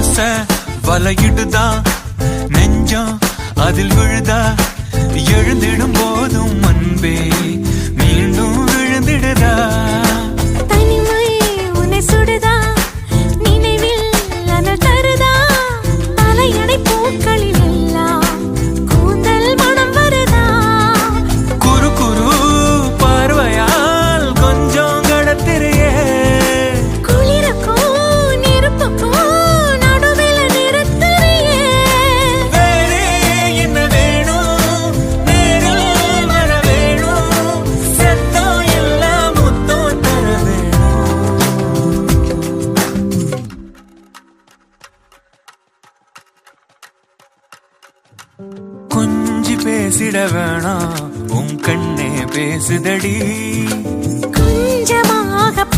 ஆசை வலையிடுதா? நெஞ்சம் அதில் விழுதா? எழுந்திடும் போது கொஞ்சி பேசிட வேணாம். உன் கண்ணே பேசுதடி.